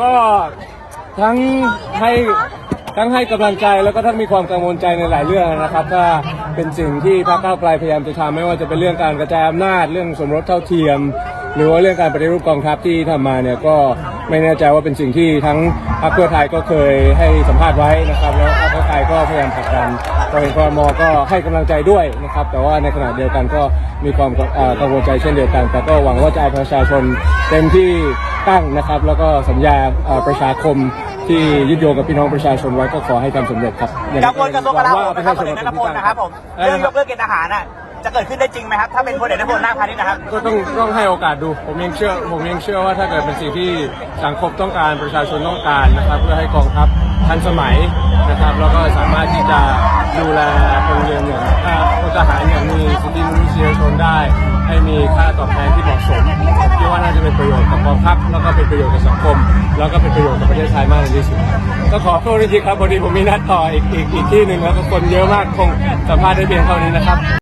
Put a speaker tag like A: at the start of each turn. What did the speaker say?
A: ก็ทั้งให้ทั้งให้กำลังใจแล้วก็ทั้งมีความกังวลใจในหลายเรื่องนะครับถ้าเป็นสิ่งที่พรรคก้าวไกลพยายามจะทำไม่ว่าจะเป็นเรื่องการกระจายอำนาจเรื่องสมรสเท่าเทียม หรือว่าเรื่องการปฏิรูปกองทัพที่ทำมาเนี่ยก็ ไม่แน่ใจว่าเป็นสิ่งที่ทั้งพรรคเพื่อไทยก็เคยให้สัมภาษณ์ไว้นะครับ แล้วพรรคเพื่อไทยก็พยายามผลักดันพอเห็นคอรมอก็ให้กำลังใจด้วยนะครับ แต่ว่าในขณะเดียวกันก็มีความเอ่อกังวลใจเช่นเดียวกัน แต่ก็หวังว่าจะเอาประชาชนเต็มที่ตั้งนะครับ แล้วก็สัญญาเอ่อประชาคมที่ยึดโยงกับพี่น้องประชาชนไว้ก็ขอให้ทำสำเร็จครับอย่าง
B: กังวลกระทรวงกลาโหม
A: หวั
B: นะครับ
A: ง
B: พ
A: ว่า
B: ลเอกนัทพลนะครับผม
A: เอ่อ
B: เรื่องยกเลิกเกณฑ์ทหารน่ะ จะเกิดขึ้นได้จริงไหมครับ ถ้าเป็นพลเอกนัทพลนาคพาณิชย์นะครับ
A: ก็ต้องต้องให้โอกาสดู ผมยังเชื่อ ผมยังเชื่อว่าถ้าเกิดเป็นสิ่งที่สังคมต้องการประชาชนต้องการนะครับ เพื่อให้กองทัพทันสมัยนะครับ แล้วก็สามารถที่จะดูแลพลเรือนอย่างอ่าพลทหารอย่างมีสิทธิมนุษยชนได้ ให้มีค่าตอบแทนที่เหมาะสมผมคิดว่าน่าจะเป็นประโยชน์กับกองทัพแล้วก็เป็นประโยชน์กับสังคม แล้วก็เป็นประโยชน์กับประเทศไทยมากที่สุดก็ขอโทษทีครับพอดีผมมีนัดต่ออีกอีกอีกที่หนึ่งแล้วก็คนเยอะมากคงสัมภาษณ์ได้เพียงเท่านี้นะครับ